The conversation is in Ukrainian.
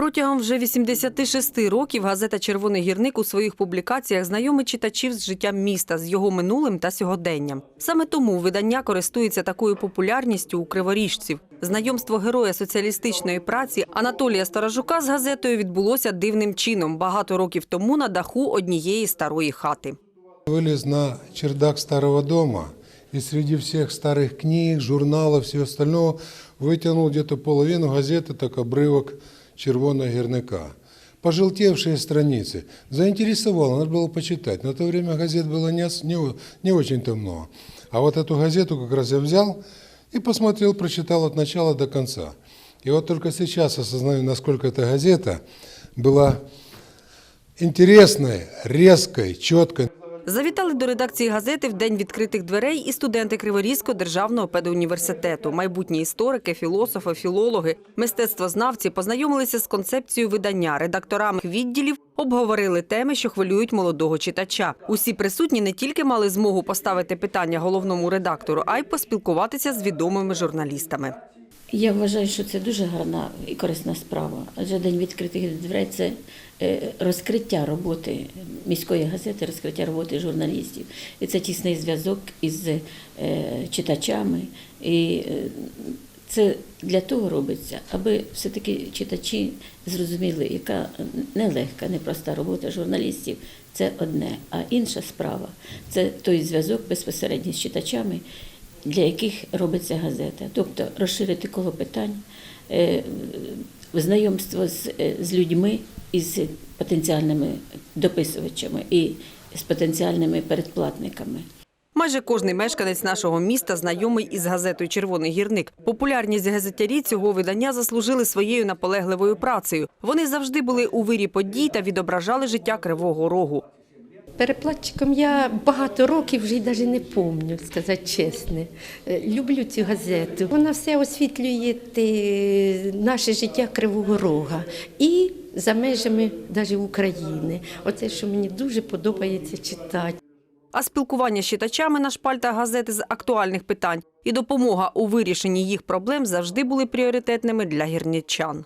Протягом вже 86 років газета Червоний гірник у своїх публікаціях знайомить читачів з життям міста, з його минулим та сьогоденням. Саме тому видання користується такою популярністю у криворіжців. Знайомство героя соціалістичної праці Анатолія Старожука з газетою відбулося дивним чином багато років тому на даху однієї старої хати. Вылез на чердак старого дома и среди всех старых книг, журналов, всего остального вытянул где-то половину газеты, так обрывок червоного герника. Пожелтевшие страницы. Заинтересовало, надо было почитать. На то время газет было не, не, не очень-то много. А вот эту газету как раз я взял и посмотрел, прочитал от начала до конца. И вот только сейчас осознаю, насколько эта газета была интересной, резкой, четкой. Завітали до редакції газети в день відкритих дверей і студенти Криворізького державного педуніверситету, майбутні історики, філософи, філологи, мистецтвознавці познайомилися з концепцією видання, редакторами відділів обговорили теми, що хвилюють молодого читача. Усі присутні не тільки мали змогу поставити питання головному редактору, а й поспілкуватися з відомими журналістами. Я вважаю, що це дуже гарна і корисна справа. Адже день відкритих дверей це е, розкриття роботи міської газети, розкриття роботи журналістів. І це тісний зв'язок із е, читачами. І е, це для того робиться, аби все-таки читачі зрозуміли, яка нелегка, непроста робота журналістів. Це одне. А інша справа це той зв'язок безпосередньо з читачами, для яких робиться газета. Тобто розширити коло питань, е, знайомство з, е, з людьми із потенціальними дописувачами і з потенціальними передплатниками. Майже кожний мешканець нашого міста знайомий із газетою Червоний гірник. Популярність газетярі цього видання заслужили своєю наполегливою працею. Вони завжди були у вирі подій та відображали життя Кривого Рогу. Переплатчиком я багато років вже й навіть не пам'ятаю, сказати чесно. Е, Люблю цю газету. Вона все освітлює наше життя Кривого Рога і за межами навіть України. Оце, що мені дуже подобається читати. А спілкування з читачами на шпальтах газети з актуальних питань і допомога у вирішенні їх проблем завжди були пріоритетними для гірничан.